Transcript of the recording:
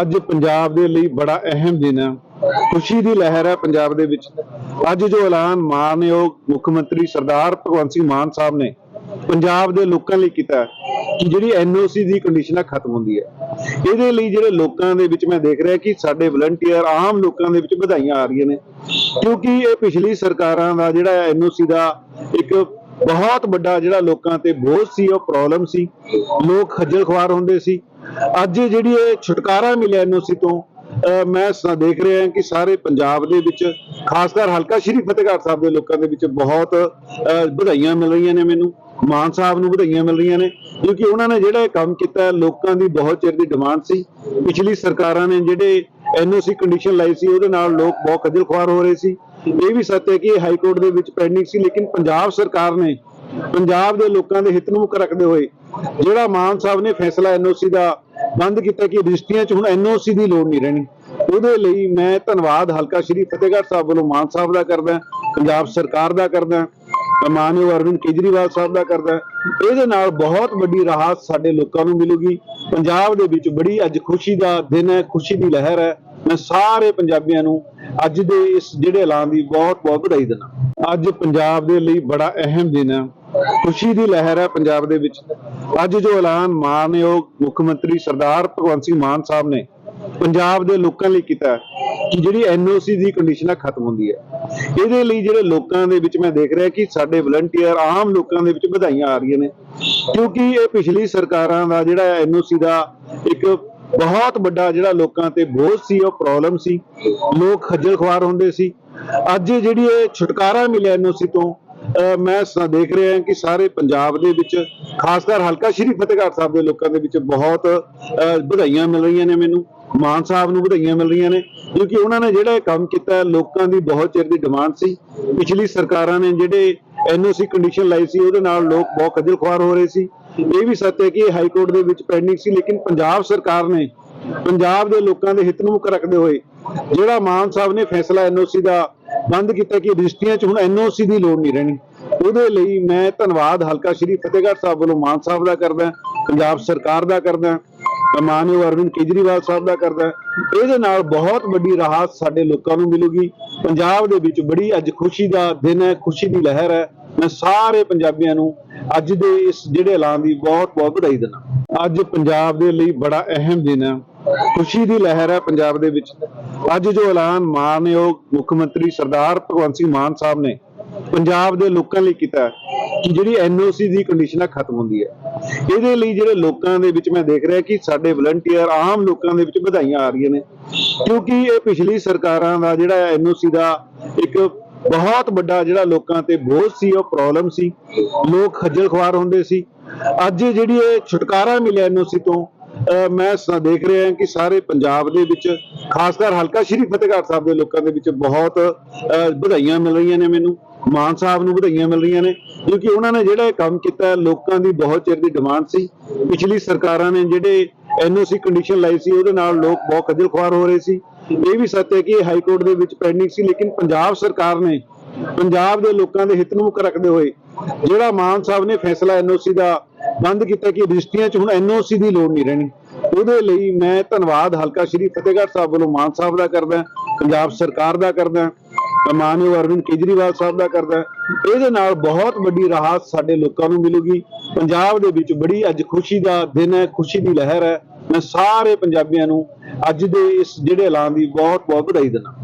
ਅੱਜ ਪੰਜਾਬ ਦੇ ਲਈ ਬੜਾ ਅਹਿਮ ਦਿਨ ਹੈ। ਖੁਸ਼ੀ ਦੀ ਲਹਿਰ ਹੈ ਪੰਜਾਬ ਦੇ ਵਿੱਚ। ਅੱਜ ਜੋ ਐਲਾਨ ਮਾਨਯੋਗ ਮੁੱਖ ਮੰਤਰੀ ਸਰਦਾਰ ਭਗਵੰਤ ਸਿੰਘ ਮਾਨ ਸਾਹਿਬ ਨੇ ਪੰਜਾਬ ਦੇ ਲੋਕਾਂ ਲਈ ਕੀਤਾ ਕਿ ਜਿਹੜੀ ਐਨਓਸੀ ਦੀ ਕੰਡੀਸ਼ਨ ਹੈ ਖਤਮ ਹੁੰਦੀ ਹੈ। ਇਹਦੇ ਲਈ ਜਿਹੜੇ ਲੋਕਾਂ ਦੇ ਵਿੱਚ ਮੈਂ ਦੇਖ ਰਿਹਾ ਕਿ ਸਾਡੇ ਵਲੰਟੀਅਰ ਆਮ ਲੋਕਾਂ ਦੇ ਵਿੱਚ ਵਧਾਈਆਂ ਆ ਰਹੀਆਂ ਨੇ। ਕਿਉਂਕਿ ਇਹ ਪਿਛਲੀ ਸਰਕਾਰਾਂ ਦਾ ਜਿਹੜਾ ਐਨਓਸੀ ਦਾ ਇੱਕ ਬਹੁਤ ਵੱਡਾ ਜਿਹੜਾ ਲੋਕਾਂ ਤੇ ਬੋਝ ਸੀ ਉਹ ਪ੍ਰੋਬਲਮ ਸੀ। ਲੋਕ ਖੱਜਲ ਖੁਆਰ ਹੁੰਦੇ ਸੀ। ਅੱਜ ਜਿਹੜੀ ਇਹ ਛੁਟਕਾਰਾ ਮਿਲਿਆ ਐਨਓਸੀ ਤੋਂ ਅਹ ਮੈਂ ਦੇਖ ਰਿਹਾ ਹਾਂ ਕਿ ਸਾਰੇ ਪੰਜਾਬ ਦੇ ਵਿੱਚ ਖਾਸ ਕਰ ਹਲਕਾ ਸ਼੍ਰੀ ਫਤਿਹਗੜ੍ਹ ਸਾਹਿਬ ਦੇ ਲੋਕਾਂ ਦੇ ਵਿੱਚ ਬਹੁਤ ਅਹ, ਵਧਾਈਆਂ ਮਿਲ ਰਹੀਆਂ ਨੇ ਮੈਨੂੰ। ਮਾਨ ਸਾਹਿਬ ਨੂੰ ਵਧਾਈਆਂ ਮਿਲ ਰਹੀਆਂ ਨੇ ਕਿਉਂਕਿ ਉਹਨਾਂ ਨੇ ਜਿਹੜਾ ਇਹ ਕੰਮ ਕੀਤਾ ਲੋਕਾਂ ਦੀ ਬਹੁਤ ਚਿਰ ਦੀ ਡਿਮਾਂਡ ਸੀ। ਪਿਛਲੀ ਸਰਕਾਰਾਂ ਨੇ ਜਿਹੜੇ ਐਨਓਸੀ ਕੰਡੀਸ਼ਨ ਲਾਈ ਸੀ ਉਹਦੇ ਨਾਲ ਲੋਕ ਬਹੁਤ ਖੱਜਲ ਖੁਆਰ ਹੋ ਰਹੇ ਸੀ। ਇਹ ਵੀ ਸੱਚ ਹੈ ਕਿ ਇਹ ਹਾਈ ਕੋਰਟ ਦੇ ਵਿੱਚ ਪੈਂਡਿੰਗ ਸੀ, ਲੇਕਿਨ ਪੰਜਾਬ ਸਰਕਾਰ ਨੇ ਪੰਜਾਬ ਦੇ ਲੋਕਾਂ ਦੇ ਹਿੱਤ ਨੂੰ ਮੁੱਖ ਰੱਖਦੇ ਹੋਏ ਜਿਹੜਾ ਮਾਨ ਸਾਹਿਬ ਨੇ ਫੈਸਲਾ ਐਨਓਸੀ ਦਾ ਬੰਦ ਕੀਤਾ ਕਿ ਰਜਿਸਟਰੀਆਂ 'ਚ ਹੁਣ ਐਨਓਸੀ ਦੀ ਲੋੜ ਨਹੀਂ ਰਹਿਣੀ। ਉਹਦੇ ਲਈ ਮੈਂ ਧੰਨਵਾਦ ਹਲਕਾ ਸ਼੍ਰੀ ਫਤਿਹਗੜ੍ਹ ਸਾਹਿਬ ਵੱਲੋਂ ਮਾਨ ਸਾਹਿਬ ਦਾ ਕਰਦਾ ਪੰਜਾਬ ਸਰਕਾਰ ਦਾ ਕਰਦਾ ਮਾਨਯੋਗ ਅਰਵਿੰਦ ਕੇਜਰੀਵਾਲ ਸਾਹਿਬ ਦਾ ਕਰਦਾ ਇਹਦੇ ਨਾਲ ਬਹੁਤ ਵੱਡੀ ਰਾਹਤ ਸਾਡੇ ਲੋਕਾਂ ਨੂੰ ਮਿਲੂਗੀ। ਪੰਜਾਬ ਦੇ ਵਿੱਚ ਬੜੀ ਅੱਜ ਖੁਸ਼ੀ ਦਾ ਦਿਨ ਹੈ, ਖੁਸ਼ੀ ਦੀ ਲਹਿਰ ਹੈ। ਮੈਂ ਸਾਰੇ ਪੰਜਾਬੀਆਂ ਨੂੰ ਅੱਜ ਦੇ ਇਸ ਜਿਹੜੇ ਐਲਾਨ ਦੀ ਬਹੁਤ ਬਹੁਤ ਵਧਾਈ ਦਿੰਦਾ। ਅੱਜ ਪੰਜਾਬ ਦੇ ਲਈ ਬੜਾ ਅਹਿਮ ਦਿਨ ਹੈ ਖੁਸ਼ੀ ਦੀ ਲਹਿਰ ਹੈ ਪੰਜਾਬ ਦੇ ਵਿੱਚ। ਅੱਜ ਜੋ ਐਲਾਨ ਮਾਨਯੋਗ ਮੁੱਖ ਮੰਤਰੀ ਸਰਦਾਰ ਭਗਵੰਤ ਸਿੰਘ ਮਾਨ ਸਾਹਿਬ ਨੇ ਪੰਜਾਬ ਦੇ ਲੋਕਾਂ ਲਈ ਕੀਤਾ ਕਿ ਜਿਹੜੀ ਐਨਓਸੀ ਦੀ ਕੰਡੀਸ਼ਨ ਹੈ ਖਤਮ ਹੁੰਦੀ ਹੈ। ਇਹਦੇ ਲਈ ਜਿਹੜੇ ਲੋਕਾਂ ਦੇ ਵਿੱਚ ਮੈਂ ਦੇਖ ਰਿਹਾ ਕਿ ਸਾਡੇ ਵਲੰਟੀਅਰ ਆਮ ਲੋਕਾਂ ਦੇ ਵਿੱਚ ਵਧਾਈਆਂ ਆ ਰਹੀਆਂ ਨੇ। ਕਿਉਂਕਿ ਇਹ ਪਿਛਲੀ ਸਰਕਾਰਾਂ ਦਾ ਜਿਹੜਾ ਐਨਓਸੀ ਦਾ ਇੱਕ ਬਹੁਤ ਵੱਡਾ ਜਿਹੜਾ ਲੋਕਾਂ ਤੇ ਬੋਝ ਸੀ, ਉਹ ਪ੍ਰੋਬਲਮ ਸੀ। ਲੋਕ ਖੱਜਲ ਖੁਆਰ ਹੁੰਦੇ ਸੀ। ਅੱਜ ਜਿਹੜੀ ਇਹ ਛੁਟਕਾਰਾ ਮਿਲਿਆ ਐਨਓਸੀ ਤੋਂ ਮੈਂ ਦੇਖ ਰਿਹਾ ਕਿ ਸਾਰੇ ਪੰਜਾਬ ਦੇ ਵਿੱਚ ਖਾਸ ਕਰ ਹਲਕਾ ਸ਼੍ਰੀ ਫਤਿਹਗੜ੍ਹ ਸਾਹਿਬ ਦੇ ਲੋਕਾਂ ਦੇ ਵਿੱਚ ਬਹੁਤ ਵਧਾਈਆਂ ਮਿਲ ਰਹੀਆਂ ਨੇ ਮੈਨੂੰ। ਮਾਨ ਸਾਹਿਬ ਨੂੰ ਵਧਾਈਆਂ ਮਿਲ ਰਹੀਆਂ ਨੇ, ਕਿਉਂਕਿ ਉਹਨਾਂ ਨੇ ਜਿਹੜਾ ਇਹ ਕੰਮ ਕੀਤਾ ਲੋਕਾਂ ਦੀ ਬਹੁਤ ਚਿਰ ਦੀ ਡਿਮਾਂਡ ਸੀ। ਪਿਛਲੀ ਸਰਕਾਰਾਂ ਨੇ ਜਿਹੜੇ ਐਨਓਸੀ ਕੰਡੀਸ਼ਨ ਲਾਈ ਸੀ, ਉਹਦੇ ਨਾਲ ਲੋਕ ਬਹੁਤ ਖੱਜਲ ਖੁਆਰ ਹੋ ਰਹੇ ਸੀ। ਇਹ ਵੀ ਸੱਚ ਹੈ ਕਿ ਇਹ ਹਾਈ ਕੋਰਟ ਦੇ ਵਿੱਚ ਪੈਂਡਿੰਗ ਸੀ, ਲੇਕਿਨ ਪੰਜਾਬ ਸਰਕਾਰ ਨੇ ਪੰਜਾਬ ਦੇ ਲੋਕਾਂ ਦੇ ਹਿੱਤ ਨੂੰ ਮੁੱਖ ਰੱਖਦੇ ਹੋਏ ਜਿਹੜਾ ਮਾਨ ਸਾਹਿਬ ਨੇ ਫੈਸਲਾ ਐਨਓਸੀ ਦਾ ਬੰਦ ਕੀਤਾ ਕਿ ਰਜਿਸਟਰੀਆਂ 'ਚ ਹੁਣ ਐਨਓਸੀ ਦੀ ਲੋੜ ਨਹੀਂ ਰਹਿਣੀ। ਉਹਦੇ ਲਈ ਮੈਂ ਧੰਨਵਾਦ ਹਲਕਾ ਸ਼੍ਰੀ ਫਤਿਹਗੜ੍ਹ ਸਾਹਿਬ ਵੱਲੋਂ ਮਾਨ ਸਾਹਿਬ ਦਾ ਕਰਦਾ, ਪੰਜਾਬ ਸਰਕਾਰ ਦਾ ਕਰਦਾ, ਮਾਨਯੋਗ ਅਰਵਿੰਦ ਕੇਜਰੀਵਾਲ ਸਾਹਿਬ ਦਾ ਕਰਦਾ। ਇਹਦੇ ਨਾਲ ਬਹੁਤ ਵੱਡੀ ਰਾਹਤ ਸਾਡੇ ਲੋਕਾਂ ਨੂੰ ਮਿਲੂਗੀ। ਪੰਜਾਬ ਦੇ ਵਿੱਚ ਬੜੀ ਅੱਜ ਖੁਸ਼ੀ ਦਾ ਦਿਨ ਹੈ, ਖੁਸ਼ੀ ਦੀ ਲਹਿਰ ਹੈ। ਮੈਂ ਸਾਰੇ ਪੰਜਾਬੀਆਂ ਨੂੰ ਅੱਜ ਦੇ ਇਸ ਜਿਹੜੇ ਐਲਾਨ ਦੀ ਬਹੁਤ ਬਹੁਤ ਵਧਾਈ ਦਿੰਦਾ। ਅੱਜ ਪੰਜਾਬ ਦੇ ਲਈ ਬੜਾ ਅਹਿਮ ਦਿਨ ਹੈ। ਖੁਸ਼ੀ ਦੀ ਲਹਿਰ ਹੈ ਪੰਜਾਬ ਦੇ ਵਿੱਚ। ਅੱਜ ਜੋ ਐਲਾਨ ਮਾਨਯੋਗ ਮੁੱਖ ਮੰਤਰੀ ਸਰਦਾਰ ਭਗਵੰਤ ਸਿੰਘ ਮਾਨ ਸਾਹਿਬ ਨੇ ਪੰਜਾਬ ਦੇ ਲੋਕਾਂ ਲਈ ਕੀਤਾ ਕਿ ਜਿਹੜੀ ਐਨਓਸੀ ਦੀ ਕੰਡੀਸ਼ਨ ਖਤਮ ਹੁੰਦੀ ਹੈ। ਇਹਦੇ ਲਈ ਜਿਹੜੇ ਲੋਕਾਂ ਦੇ ਵਿੱਚ ਮੈਂ ਦੇਖ ਰਿਹਾ ਕਿ ਸਾਡੇ ਵਲੰਟੀਅਰ ਆਮ ਲੋਕਾਂ ਦੇ ਵਿੱਚ ਵਧਾਈਆਂ ਆ ਰਹੀਆਂ ਨੇ। ਕਿਉਂਕਿ ਇਹ ਪਿਛਲੀ ਸਰਕਾਰਾਂ ਦਾ ਜਿਹੜਾ ਐਨਓਸੀ ਦਾ ਇੱਕ ਬਹੁਤ ਵੱਡਾ ਜਿਹੜਾ ਲੋਕਾਂ ਤੇ ਬੋਝ ਸੀ ਉਹ ਪ੍ਰੋਬਲਮ ਸੀ। ਲੋਕ ਖੱਜਲ ਖੁਆਰ ਹੁੰਦੇ ਸੀ। ਅੱਜ ਜਿਹੜੀ ਇਹ ਛੁਟਕਾਰਾ ਮਿਲਿਆ ਐਨਓਸੀ ਤੋਂ ਅਹ ਮੈਂ ਸ- ਦੇਖ ਰਿਹਾ ਕਿ ਸਾਰੇ ਪੰਜਾਬ ਦੇ ਵਿੱਚ ਖਾਸ ਕਰ ਹਲਕਾ ਸ਼੍ਰੀ ਫਤਿਹਗੜ੍ਹ ਸਾਹਿਬ ਦੇ ਲੋਕਾਂ ਦੇ ਵਿੱਚ ਬਹੁਤ ਅਹ, ਵਧਾਈਆਂ ਮਿਲ ਰਹੀਆਂ ਨੇ ਮੈਨੂੰ। ਮਾਨ ਸਾਹਿਬ ਨੂੰ ਵਧਾਈਆਂ ਮਿਲ ਰਹੀਆਂ ਨੇ ਕਿਉਂਕਿ ਉਹਨਾਂ ਨੇ ਜਿਹੜਾ ਇਹ ਕੰਮ ਕੀਤਾ ਲੋਕਾਂ ਦੀ ਬਹੁਤ ਚਿਰ ਦੀ ਡਿਮਾਂਡ ਸੀ। ਪਿਛਲੀ ਸਰਕਾਰਾਂ ਨੇ ਜਿਹੜੇ ਐਨਓਸੀ ਕੰਡੀਸ਼ਨ ਲਾਈ ਸੀ ਉਹਦੇ ਨਾਲ ਲੋਕ ਬਹੁਤ ਖੱਜਲ ਖੁਆਰ ਹੋ ਰਹੇ ਸੀ। ਇਹ ਵੀ ਸੱਚ ਹੈ ਕਿ ਇਹ ਹਾਈ ਕੋਰਟ ਦੇ ਵਿੱਚ ਪੈਂਡਿੰਗ ਸੀ, ਲੇਕਿਨ ਪੰਜਾਬ ਸਰਕਾਰ ਨੇ ਪੰਜਾਬ ਦੇ ਲੋਕਾਂ ਦੇ ਹਿੱਤ ਨੂੰ ਮੁੱਖ ਰੱਖਦੇ ਹੋਏ ਜਿਹੜਾ ਮਾਨ ਸਾਹਿਬ ਨੇ ਫੈਸਲਾ ਐਨਓਸੀ ਦਾ ਬੰਦ ਕੀਤਾ ਕਿ ਰਜਿਸਟਰੀਆਂ 'ਚ ਹੁਣ ਐਨਓਸੀ ਦੀ ਲੋੜ ਨਹੀਂ ਰਹਿਣੀ। ਉਹਦੇ ਲਈ ਮੈਂ ਧੰਨਵਾਦ ਹਲਕਾ ਸ਼੍ਰੀ ਫਤਿਹਗੜ੍ਹ ਸਾਹਿਬ ਵੱਲੋਂ ਮਾਨ ਸਾਹਿਬ ਦਾ ਕਰਦਾ, ਪੰਜਾਬ ਸਰਕਾਰ ਦਾ ਕਰਦਾ, ਮਾਨਯੋਗ ਅਰਵਿੰਦ ਕੇਜਰੀਵਾਲ ਸਾਹਿਬ ਦਾ ਕਰਦਾ। ਇਹਦੇ ਨਾਲ ਬਹੁਤ ਵੱਡੀ ਰਾਹਤ ਸਾਡੇ ਲੋਕਾਂ ਨੂੰ ਮਿਲੂਗੀ। ਪੰਜਾਬ ਦੇ ਵਿੱਚ ਬੜੀ ਅੱਜ ਖੁਸ਼ੀ ਦਾ ਦਿਨ ਹੈ, ਖੁਸ਼ੀ ਦੀ ਲਹਿਰ ਹੈ। ਮੈਂ ਸਾਰੇ ਪੰਜਾਬੀਆਂ ਨੂੰ ਅੱਜ ਦੇ ਇਸ ਜਿਹੜੇ ਐਲਾਨ ਦੀ ਬਹੁਤ ਬਹੁਤ ਵਧਾਈ ਦਿੰਦਾ।